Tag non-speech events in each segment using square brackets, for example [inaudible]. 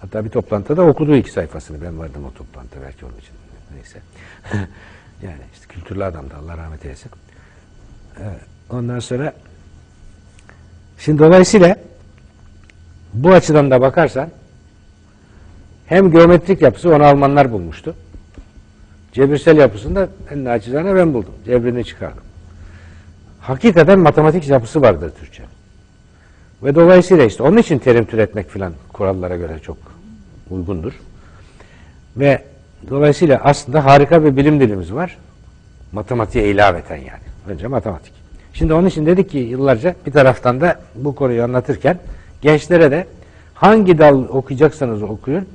Hatta bir toplantıda okudu iki sayfasını. Ben vardım o toplantıda belki onun için. Neyse. [laughs] yani işte kültürlü adamdı Allah rahmet eylesin. Ee, Ondan sonra şimdi dolayısıyla bu açıdan da bakarsan hem geometrik yapısı onu Almanlar bulmuştu. Cebirsel yapısını da en naçizane ben buldum. Cebrini çıkardım. Hakikaten matematik yapısı vardır Türkçe. Ve dolayısıyla işte onun için terim türetmek filan kurallara göre çok uygundur. Ve dolayısıyla aslında harika bir bilim dilimiz var. Matematiğe ilaveten yani. Önce matematik. Şimdi onun için dedik ki yıllarca bir taraftan da bu konuyu anlatırken gençlere de hangi dal okuyacaksanız okuyun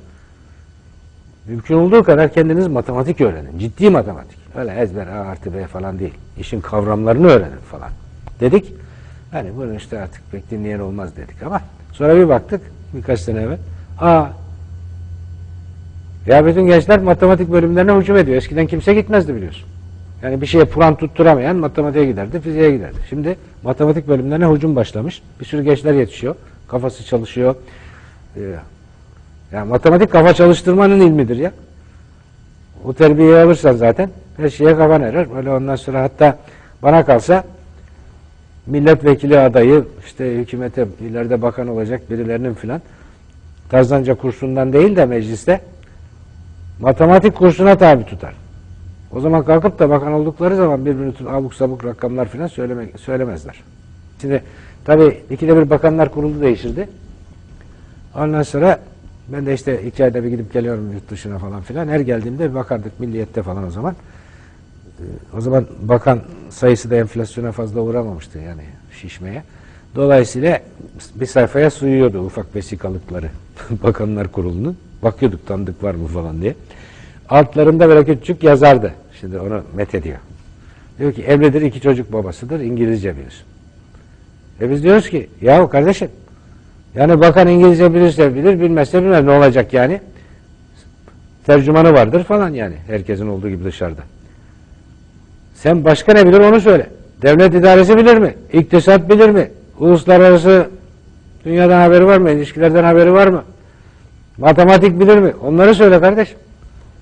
mümkün olduğu kadar kendiniz matematik öğrenin. Ciddi matematik. Öyle ezber A artı B falan değil. İşin kavramlarını öğrenin falan. Dedik. Hani bunu işte artık pek dinleyen olmaz dedik ama sonra bir baktık birkaç sene evvel. Aa ya bütün gençler matematik bölümlerine hücum ediyor. Eskiden kimse gitmezdi biliyorsun. Yani bir şeye puan tutturamayan matematiğe giderdi, fiziğe giderdi. Şimdi matematik bölümlerine hücum başlamış. Bir sürü gençler yetişiyor. Kafası çalışıyor. Ee, yani matematik kafa çalıştırmanın ilmidir ya. O terbiyeyi alırsan zaten her şeye kafan erer. Böyle ondan sonra hatta bana kalsa milletvekili adayı işte hükümete ileride bakan olacak birilerinin filan Tarzanca kursundan değil de mecliste matematik kursuna tabi tutar. O zaman kalkıp da bakan oldukları zaman birbirini abuk sabuk rakamlar filan söyleme, söylemezler. Şimdi tabii ikide bir bakanlar kurulu değişirdi. Ondan sonra ben de işte iki ayda bir gidip geliyorum yurt dışına falan filan. Her geldiğimde bir bakardık milliyette falan o zaman. Ee, O zaman bakan sayısı da enflasyona fazla uğramamıştı yani şişmeye. Dolayısıyla bir sayfaya suyuyordu ufak vesikalıkları [laughs] bakanlar kurulunun. Bakıyorduk tanıdık var mı falan diye. Altlarında böyle küçük yazardı. Şimdi onu met ediyor. Diyor ki evlidir iki çocuk babasıdır İngilizce biliyorsun. E biz diyoruz ki yahu kardeşim yani bakan İngilizce bilirse bilir bilmezse bilmez ne olacak yani. Tercümanı vardır falan yani herkesin olduğu gibi dışarıda. Sen başka ne bilir onu söyle. Devlet idaresi bilir mi? İktisat bilir mi? Uluslararası dünyadan haberi var mı? İlişkilerden haberi var mı? Matematik bilir mi? Onları söyle kardeşim.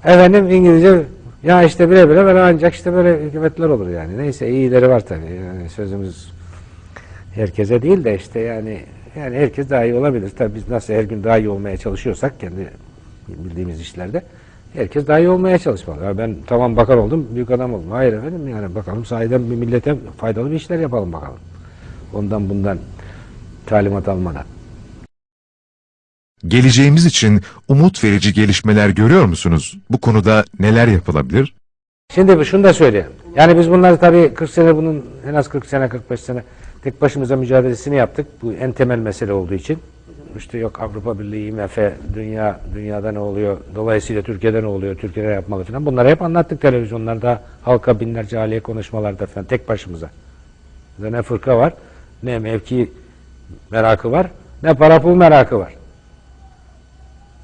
Efendim İngilizce ya işte bile bile böyle ancak işte böyle hükümetler olur yani. Neyse iyileri var tabii. Yani sözümüz herkese değil de işte yani yani herkes daha iyi olabilir. Tabii biz nasıl her gün daha iyi olmaya çalışıyorsak kendi bildiğimiz işlerde herkes daha iyi olmaya çalışmalı. Ya ben tamam bakan oldum, büyük adam oldum. Hayır efendim yani bakalım sahiden bir millete faydalı bir işler yapalım bakalım. Ondan bundan talimat almadan. Geleceğimiz için umut verici gelişmeler görüyor musunuz? Bu konuda neler yapılabilir? Şimdi şunu da söyleyeyim. Yani biz bunları tabii 40 sene bunun en az 40 sene 45 sene tek başımıza mücadelesini yaptık. Bu en temel mesele olduğu için. İşte yok Avrupa Birliği, IMF, dünya dünyada ne oluyor, dolayısıyla Türkiye'de ne oluyor, Türkiye'de yapmalı falan. Bunları hep anlattık televizyonlarda, halka binlerce aliye konuşmalarda falan tek başımıza. Ne fırka var, ne mevki merakı var, ne para pul merakı var.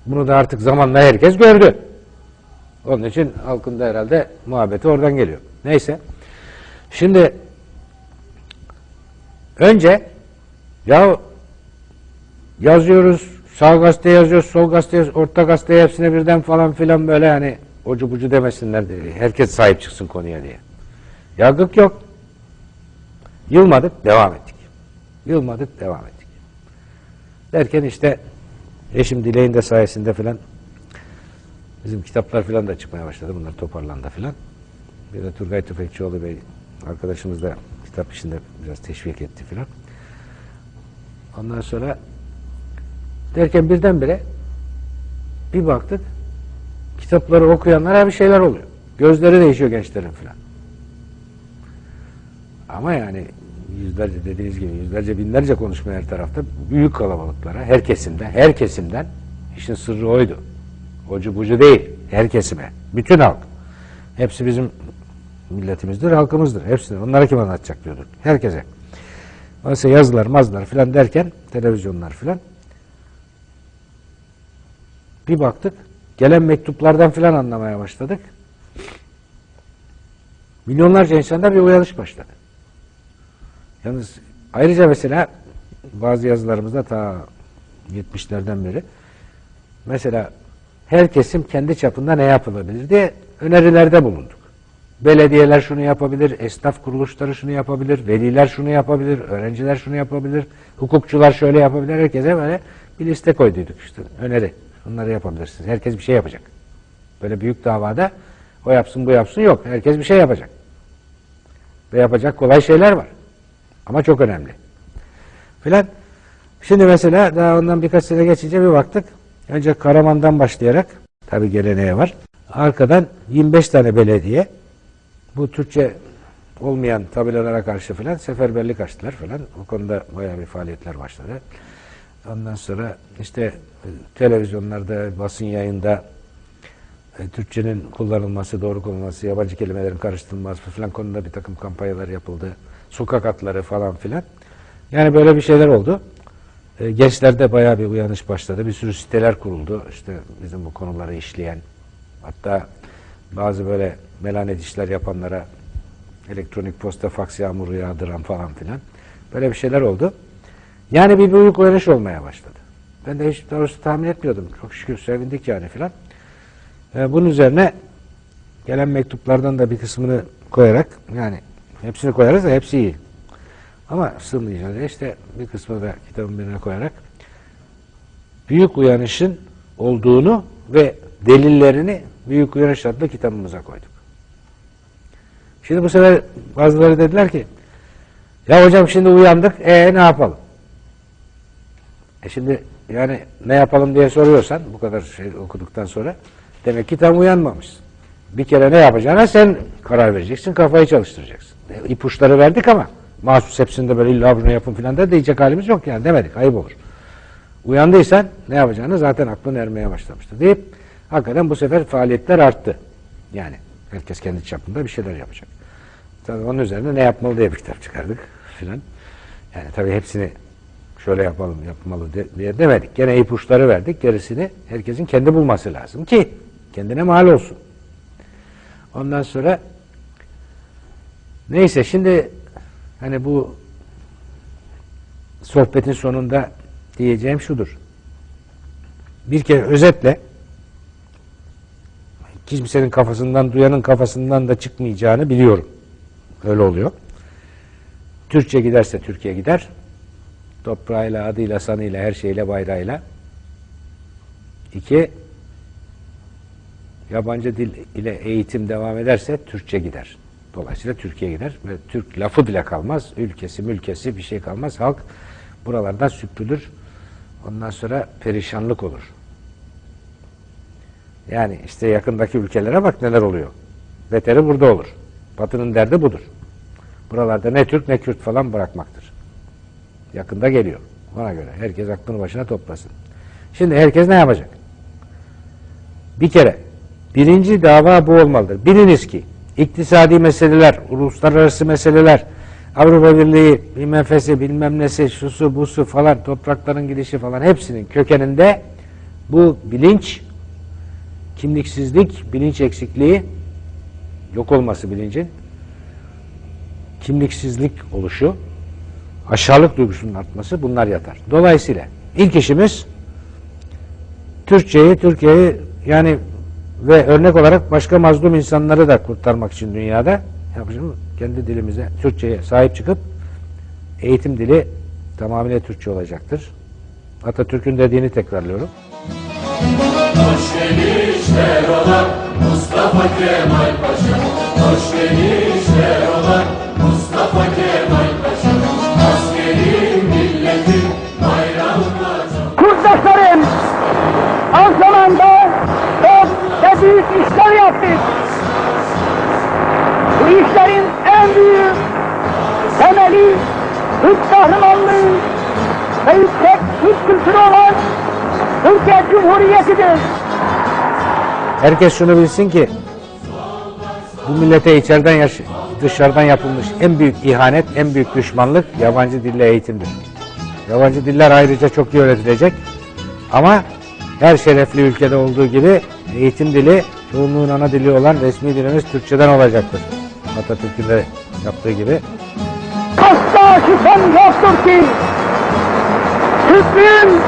Bunu da artık zamanla herkes gördü. Onun için halkın da herhalde muhabbeti oradan geliyor. Neyse. Şimdi önce ya yazıyoruz, sağ gazete yazıyoruz, sol gazete yazıyoruz, orta gazete hepsine birden falan filan böyle hani ucu bucu demesinler diye. Herkes sahip çıksın konuya diye. Yargık yok. Yılmadık, devam ettik. Yılmadık, devam ettik. Derken işte eşim Dilek'in de sayesinde filan Bizim kitaplar filan da çıkmaya başladı. Bunlar toparlandı filan. Bir de Turgay Tüfekçioğlu Bey arkadaşımız da kitap işinde biraz teşvik etti filan. Ondan sonra derken birdenbire bir baktık kitapları okuyanlara bir şeyler oluyor. Gözleri değişiyor gençlerin filan. Ama yani yüzlerce dediğiniz gibi yüzlerce binlerce konuşma her tarafta büyük kalabalıklara her kesimden her kesimden işin sırrı oydu. Ocu bucu değil. Her kesime. Bütün halk. Hepsi bizim milletimizdir, halkımızdır. Hepsini. Onlara kim anlatacak diyorduk. Herkese. Oysa yazılar, mazlar filan derken, televizyonlar filan. Bir baktık, gelen mektuplardan filan anlamaya başladık. Milyonlarca insanda bir uyanış başladı. Yalnız ayrıca mesela bazı yazılarımızda ta 70'lerden beri mesela her kesim kendi çapında ne yapılabilir diye önerilerde bulunduk. Belediyeler şunu yapabilir, esnaf kuruluşları şunu yapabilir, veliler şunu yapabilir, öğrenciler şunu yapabilir, hukukçular şöyle yapabilir. Herkese böyle bir liste koyduyduk işte öneri. Bunları yapabilirsiniz. Herkes bir şey yapacak. Böyle büyük davada o yapsın bu yapsın yok. Herkes bir şey yapacak. Ve yapacak kolay şeyler var. Ama çok önemli. Filan. Şimdi mesela daha ondan birkaç sene geçince bir baktık. Önce Karaman'dan başlayarak tabi geleneğe var. Arkadan 25 tane belediye bu Türkçe olmayan tabelalara karşı filan seferberlik açtılar filan. Bu konuda bayağı bir faaliyetler başladı. Ondan sonra işte e, televizyonlarda, basın yayında e, Türkçenin kullanılması, doğru kullanılması, yabancı kelimelerin karıştırılması filan konuda bir takım kampanyalar yapıldı. Sokak atları falan filan. Yani böyle bir şeyler oldu. E, gençlerde bayağı bir uyanış başladı. Bir sürü siteler kuruldu. İşte bizim bu konuları işleyen. Hatta bazı böyle melanet işler yapanlara elektronik posta, faks yağmuru yağdıran falan filan. Böyle bir şeyler oldu. Yani bir büyük uyanış olmaya başladı. Ben de hiç doğrusu tahmin etmiyordum. Çok şükür sevindik yani filan. E, bunun üzerine gelen mektuplardan da bir kısmını koyarak yani hepsini koyarız da hepsi iyi. Ama sığmayacağız. işte bir kısmını da kitabın birine koyarak Büyük Uyanış'ın olduğunu ve delillerini Büyük Uyanış adlı kitabımıza koyduk. Şimdi bu sefer bazıları dediler ki ya hocam şimdi uyandık e ne yapalım? E şimdi yani ne yapalım diye soruyorsan bu kadar şey okuduktan sonra demek ki tam uyanmamışsın. Bir kere ne yapacağına sen karar vereceksin, kafayı çalıştıracaksın. E, ipuçları verdik ama mahsus hepsinde böyle illa bunu yapın filan da diyecek halimiz yok yani demedik, ayıp olur. Uyandıysan ne yapacağını zaten aklın ermeye başlamıştı deyip hakikaten bu sefer faaliyetler arttı. Yani herkes kendi çapında bir şeyler yapacak. Tabii onun üzerine ne yapmalı diye bir kitap çıkardık filan. Yani tabii hepsini şöyle yapalım, yapmalı diye demedik. Gene ipuçları verdik. Gerisini herkesin kendi bulması lazım ki kendine mal olsun. Ondan sonra neyse şimdi hani bu sohbetin sonunda diyeceğim şudur. Bir kere özetle kimsenin kafasından, duyanın kafasından da çıkmayacağını biliyorum. Öyle oluyor. Türkçe giderse Türkiye gider. Toprağıyla, adıyla, sanıyla, her şeyle, bayrağıyla. İki, yabancı dil ile eğitim devam ederse Türkçe gider. Dolayısıyla Türkiye gider ve Türk lafı bile kalmaz. Ülkesi, mülkesi bir şey kalmaz. Halk buralardan süpürülür. Ondan sonra perişanlık olur. Yani işte yakındaki ülkelere bak neler oluyor. Beteri burada olur. Batı'nın derdi budur. Buralarda ne Türk ne Kürt falan bırakmaktır. Yakında geliyor. Ona göre herkes aklını başına toplasın. Şimdi herkes ne yapacak? Bir kere birinci dava bu olmalıdır. Biliniz ki iktisadi meseleler, uluslararası meseleler, Avrupa Birliği, bilmem fesi, bilmem nesi, şusu, busu falan, toprakların gidişi falan hepsinin kökeninde bu bilinç, kimliksizlik, bilinç eksikliği, yok olması bilincin, kimliksizlik oluşu, aşağılık duygusunun artması bunlar yatar. Dolayısıyla ilk işimiz Türkçeyi, Türkiye'yi yani ve örnek olarak başka mazlum insanları da kurtarmak için dünyada yapacağım kendi dilimize, Türkçe'ye sahip çıkıp eğitim dili tamamıyla Türkçe olacaktır. Atatürk'ün dediğini tekrarlıyorum. Hoş olan Mustafa Kemal Paşa Hoş gelişler büyük işler yaptık. Bu işlerin en büyük temeli Türk kahramanlığı ve yüksek Türk kültürü olan Türkiye Cumhuriyeti'dir. Herkes şunu bilsin ki bu millete içeriden yaş- dışarıdan yapılmış en büyük ihanet, en büyük düşmanlık yabancı dille eğitimdir. Yabancı diller ayrıca çok iyi öğretilecek. Ama her şerefli ülkede olduğu gibi eğitim dili çoğunluğun ana dili olan resmi dilimiz Türkçeden olacaktır. Atatürk'ün de yaptığı gibi. Asla şüphem yoktur ki Türklüğün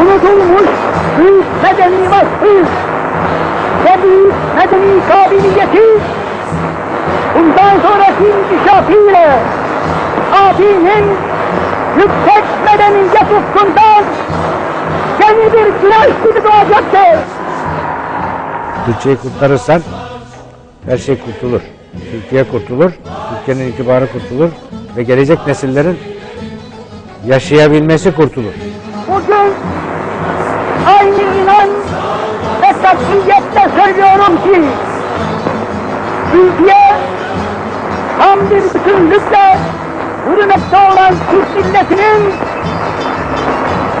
unutulmuş büyük medeni vasfı ve büyük medeni kabiliyeti bundan sonraki inkişafıyla abinin yüksek medeniyet ufkundan yeni bir güneş gibi doğacaktır. Türkçeyi kurtarırsan her şey kurtulur. Türkiye kurtulur, Türkiye'nin itibarı kurtulur ve gelecek nesillerin yaşayabilmesi kurtulur. Bugün aynı inan ve katiyetle söylüyorum ki Türkiye tam bir bütünlükle yürümekte olan Türk milletinin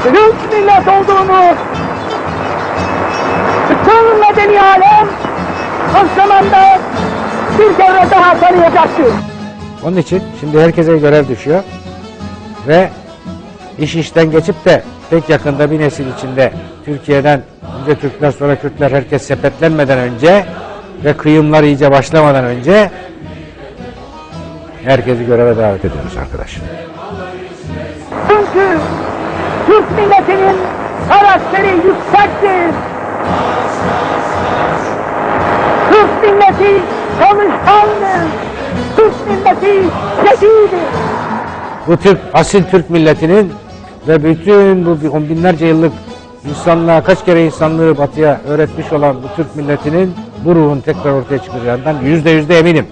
büyük millet olduğunu bütün medeni alem o bir kere daha tanıyacaktır. Onun için şimdi herkese görev düşüyor ve iş işten geçip de pek yakında bir nesil içinde Türkiye'den önce Türkler sonra Kürtler herkes sepetlenmeden önce ve kıyımlar iyice başlamadan önce herkesi göreve davet ediyoruz arkadaş. Çünkü Türk milletinin karakteri yüksektir. Türk milleti çalışkandır. Türk milleti zekidir. Bu Türk, asil Türk milletinin ve bütün bu on binlerce yıllık insanlığa kaç kere insanlığı batıya öğretmiş olan bu Türk milletinin bu ruhun tekrar ortaya çıkacağından yüzde yüzde eminim.